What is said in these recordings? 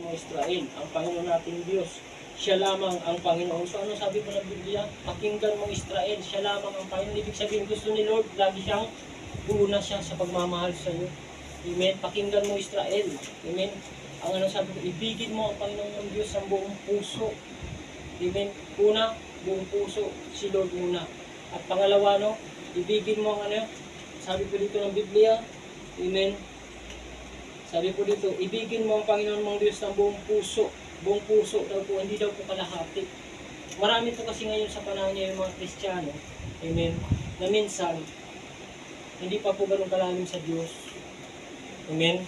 mga Israel, ang Panginoon nating Diyos. Siya lamang ang Panginoon. So ano sabi po ng Biblia? Pakinggan mga Israel, siya lamang ang Panginoon. Ibig sabihin gusto ni Lord, lagi siyang una siya sa pagmamahal sa iyo. Amen. Pakinggan mo Israel. Amen. Ang ano sabi ko, ibigin mo ang Panginoon ng Diyos sa buong puso. Amen. Una, buong puso, si Lord muna. At pangalawa, no, ibigin mo ang ano, sabi po dito ng Biblia, Amen. Sabi po dito, ibigin mo ang Panginoon mong Diyos ng buong puso. Buong puso daw po, hindi daw po kalahati. Marami po kasi ngayon sa panahon niya yung mga Kristiyano, Amen, na minsan, hindi pa po ganun kalalim sa Diyos. Amen.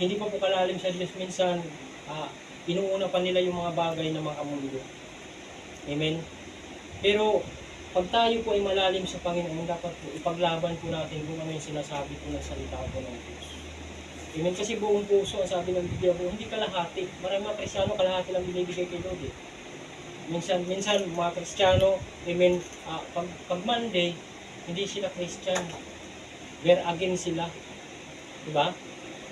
Hindi pa po kalalim sa Diyos. Minsan, ah, inuuna pa nila yung mga bagay na mga mundo. Amen. Pero, pag tayo po ay malalim sa Panginoon, dapat po ipaglaban po natin kung ano yung sinasabi po ng salita po ng Diyos. Amen. Kasi buong puso, ang sabi ng Biblia po, hindi kalahati. Marami mga Kristyano, kalahati lang binibigay kay Lord eh. Minsan, minsan mga Kristiyano, amen, ah, pag, pag Monday, hindi sila Christian. They're again sila. Diba?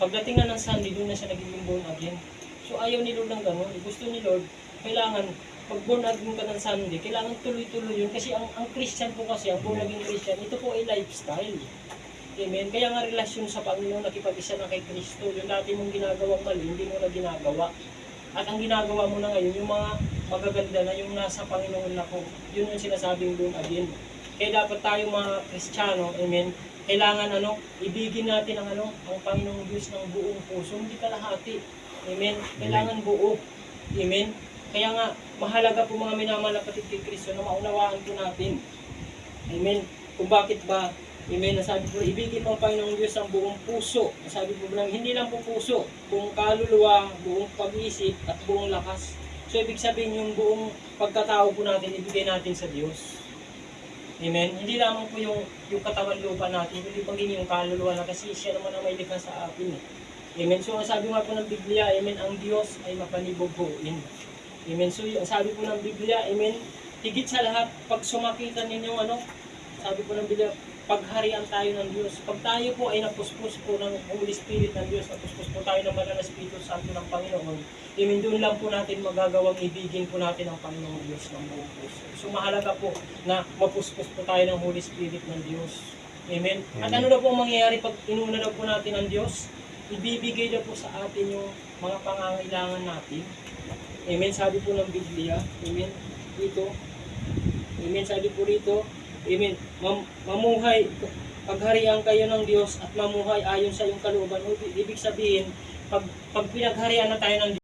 Pagdating na ng Sunday, doon na siya nagiging born again. So ayaw ni Lord ng ganun. Gusto ni Lord, kailangan, pag born again ka ng Sunday, kailangan tuloy-tuloy yun. Kasi ang, ang Christian po kasi, ang born again Christian, ito po ay lifestyle. Amen. Kaya nga relasyon sa Panginoon, nakipag-isa na kay Kristo. Yung dati mong ginagawang mali, hindi mo na ginagawa. At ang ginagawa mo na ngayon, yung mga magaganda na yung nasa Panginoon na ko, yun yung sinasabing born again. Kaya dapat tayo mga Kristiyano, amen, kailangan ano, ibigin natin ang ano, ang Panginoong Diyos ng buong puso, hindi kalahati. Amen. Kailangan buo. Amen. Kaya nga, mahalaga po mga minamahal na kay Kristo na maunawaan po natin. Amen. Kung bakit ba, Amen. Nasabi po, ibigin mo ang Panginoong Diyos ang buong puso. Nasabi po lang, hindi lang po puso, buong kaluluwa, buong pag-isip, at buong lakas. So, ibig sabihin yung buong pagkatao po natin, ibigay natin sa Diyos. Amen. Hindi lamang po yung, yung katawan lupa natin, kundi paging yung kaluluwa na kasi siya naman ang may likha sa atin. Amen. So, ang sabi nga po ng Biblia, Amen, ang Diyos ay mapanibughuin. Amen. So, yung sabi po ng Biblia, Amen, higit sa lahat, pag sumakitan ninyo, ano, sabi po ng Biblia, pagharian tayo ng Diyos. Pag tayo po ay napuspos po ng Holy Spirit ng Diyos, napuspos po tayo ng Banal na Espiritu Santo ng Panginoon, Amen, doon lang po natin magagawang ibigin po natin ang Panginoong Diyos ng buong puso. So mahalaga po na mapuspos po tayo ng Holy Spirit ng Diyos. Amen. At Amen. ano na po ang mangyayari pag inuna na po natin ang Diyos? Ibibigay na po sa atin yung mga pangangailangan natin. Amen. Sabi po ng Biblia. Amen. Dito. Amen. Sabi po rito. Amen. Mam- mamuhay, pagharian kayo ng Diyos at mamuhay ayon sa iyong kalooban. Ibig sabihin, pag, pag pinagharian na tayo ng